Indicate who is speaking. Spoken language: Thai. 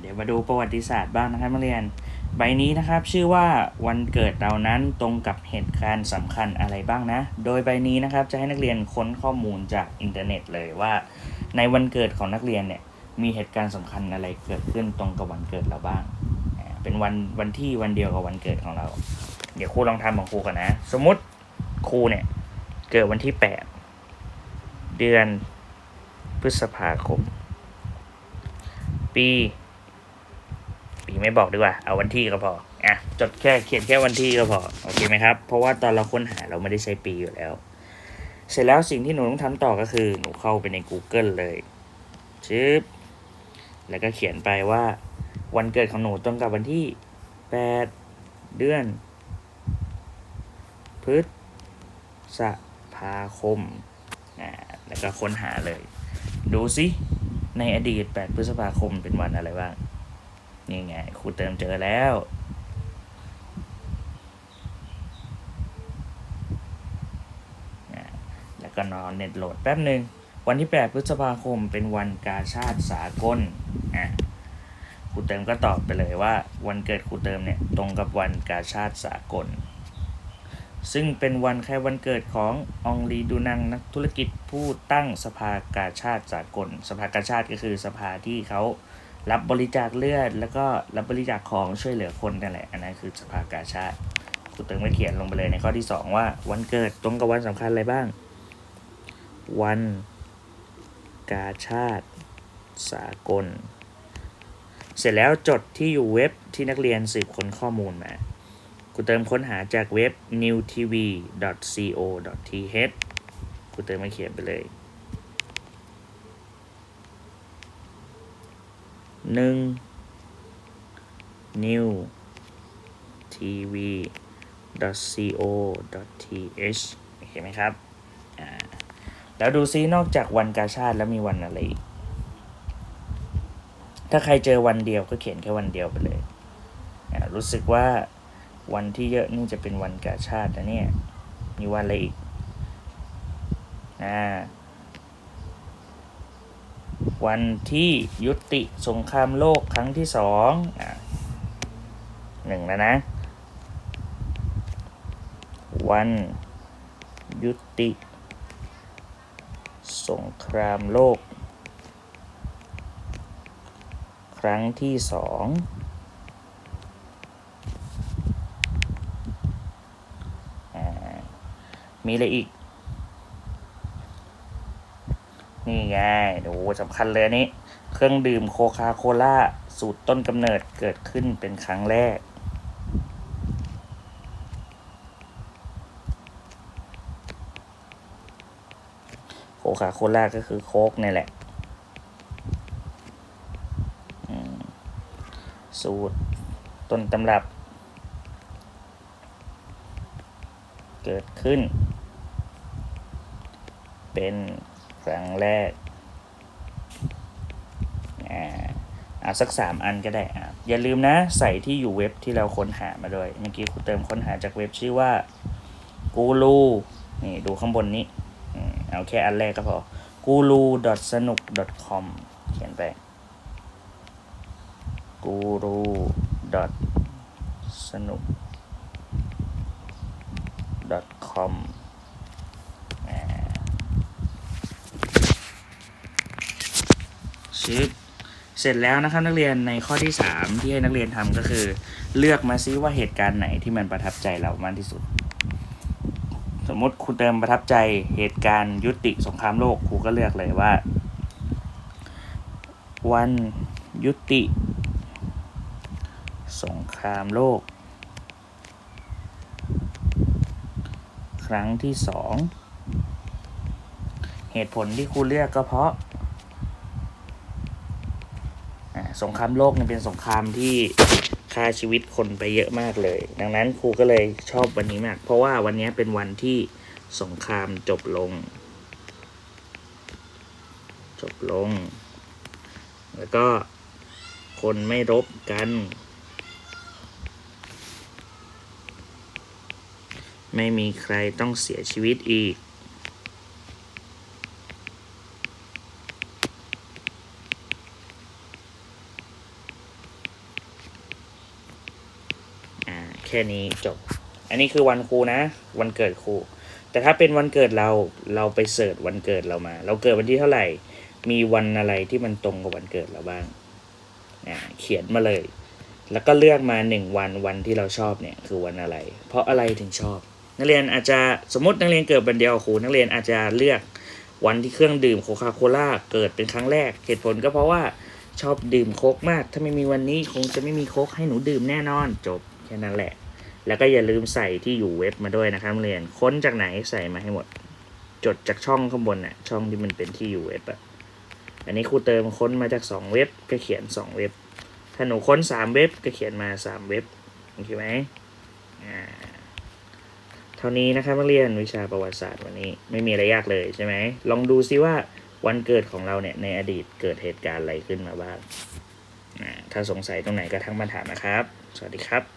Speaker 1: เดี๋ยวมาดูประวัติศาสตร์บ้างนะครับนักเรียน ใบนี้นะครับชื่อว่าวันเกิดเรานั้นตรงกับเหตุการณ์สำคัญอะไรบ้างนะ โดยใบนี้นะครับจะให้นักเรียนค้นข้อมูลจากอินเทอร์เน็ตเลยว่า ในวันเกิดของนักเรียนเนี่ยมีเหตุการณ์สำคัญอะไรเกิดขึ้นตรงกับวันเกิดเราบ้าง เป็นวันวันที่วันเดียวกับวันเกิดของเรา เดี๋ยวครูลองทำของครูก่อนนะ สมมติครูเนี่ยเกิดวันที่ 8 เดือนพฤษภาคม ปี ปีไม่บอกดีกว่า เอาวันที่ก็พอ อะ จดแค่เขียนแค่วันที่ก็พอ โอเคไหมครับ เพราะว่าตอนเราค้นหาเราไม่ได้ใช้ปีอยู่แล้ว เสร็จแล้วสิ่งที่หนูต้องทำต่อก็คือ หนูเข้าไปใน Google เลยชึบแล้วก็เขียนไปว่า วันเกิดของหนูตรงกับวันที่8เดือน พฤษภาคมอ่าแล้วก็ค้นหาเลย ดูสิในอดีต 8 พฤษภาคมเป็นวันอะไรบ้าง นี่ไงครูเติมเจอแล้ว แล้วก็นอนเน็ตโหลดแป๊บหนึ่ง วันที่ 8 พฤษภาคมเป็นวันกาชาติสากลอะครูเติมก็ตอบไปเลยว่า วันเกิดครูเติมเนี่ยตรงกับวันกาชาติสากล ซึ่งเป็นวันคล้ายวันเกิดขององลีดูนังนักธุรกิจผู้ตั้งสภากาชาติสากล สภากาชาติก็คือสภาที่เขา รับบริจาคเลือด แล้วก็รับบริจาคของช่วยเหลือคนนั่นแหละ อันนั้นคือสภากาชาติครูเติมไปเขียนลงไปเลยในข้อที่ 2 ว่า วันเกิดตรงกับวันสำคัญอะไรบ้าง วันกาชาติสากล เสร็จแล้วจดที่อยู่เว็บที่นักเรียนสืบค้นข้อมูลมาครูเติมค้นหาจากเว็บ newtv.co.th ครูเติมมาเขียนไปเลย หนึ่ง new tv co th โอเคไหมครับ อ่า แล้วดูซินอกจากวันกาชาติแล้วมีวันอะไรอีก ถ้าใครเจอวันเดียวก็เขียนแค่วันเดียวไปเลย รู้สึกว่าวันที่เยอะนี่จะเป็นวันกาชาตินะเนี่ย มีวันอะไรอีก อ่า วันที่ยุติสงครามโลกครั้งที่สองหนึ่งแล้วนะ วันยุติ สงครามโลก ครั้งที่สองอมีอะไรอีก นี่ไงดูสำคัญเลยอันนี้ เครื่องดื่มโคคาโคล่าสูตรต้นกำเนิดเกิดขึ้นเป็นครั้งแรก โคคาโคล่าก็คือโค้กนี่แหละสูตรต้นตำรับ เกิดขึ้น เป็น ครั้งแรกอ่าเอาสักสามอันก็ได้อะอย่าลืมนะใส่ที่อยู่เว็บที่เราค้นหามาด้วยเมื่อกี้ครูเติมค้นหาจากเว็บชื่อว่ากูรูนี่ดูข้างบนนี้เอาแค่อันแรกก็พอ guru snu com เขียนไป guru snu com อ่า ชึบเสร็จแล้วนะครับนักเรียนในข้อที่ 3 ที่ให้นักเรียนทำก็คือ เลือกมาซิว่าเหตุการณ์ไหนที่มันประทับใจเรามากที่สุด สมมติครูเติมประทับใจเหตุการณ์ยุติสงครามโลกครูก็เลือกเลยว่า วันยุติ สงครามโลก ครั้งที่สองเหตุผลที่ครูเลือกก็เพราะ อ่า สงครามโลกเนี่ยเป็นสงครามที่ฆ่าชีวิตคนไปเยอะมากเลย ดังนั้นครูก็เลยชอบวันนี้มาก เพราะว่าวันนี้เป็นวันที่สงครามจบลง จบลง แล้วก็คนไม่รบกัน ไม่มีใครต้องเสียชีวิตอีก แค่นี้จบ อันนี้คือวันครูนะ วันเกิดครู แต่ถ้าเป็นวันเกิดเราเราไปเสิร์ชวันเกิดเรามา เราเกิดวันที่เท่าไหร่ มีวันอะไรที่มันตรงกับวันเกิดเราบ้างเขียนมาเลย แล้วก็เลือกมาหนึ่งวันวันที่เราชอบเนี่ยคือวันอะไร เพราะอะไรถึงชอบ นักเรียนอาจจะสมมตินักเรียนเกิดวันเดียวครูนักเรียนอาจจะเลือกวันที่เครื่องดื่มโคคาโคล่าเกิดเป็นครั้งแรกเหตุผลก็เพราะว่าชอบดื่มโคกมาก ถ้าไม่มีวันนี้คงจะไม่มีโคกให้หนูดื่มแน่นอนจบ แค่นั้นแหละ แล้วก็อย่าลืมใส่ที่อยู่เว็บมาด้วยนะครับนักเรียนค้นจากไหนใส่มาให้หมด จดจากช่องข้างบนน่ะช่องที่มันเป็นที่อยู่เว็บอะอันนี้ครูเติมค้นมาจากสองเว็บก็เขียนสองเว็บ ถ้าหนูค้นสามเว็บก็เขียนมาสามเว็บโอเคไหมอ่าเท่านี้นะครับนักเรียนวิชาประวัติศาสตร์วันนี้ไม่มีอะไรยากเลยใช่ไหมลองดูซิว่าวันเกิดของเราเนี่ยในอดีตเกิดเหตุการณ์อะไรขึ้นมาบ้างอ่าถ้าสงสัยตรงไหนก็ทักมาถามนะครับ สวัสดีครับ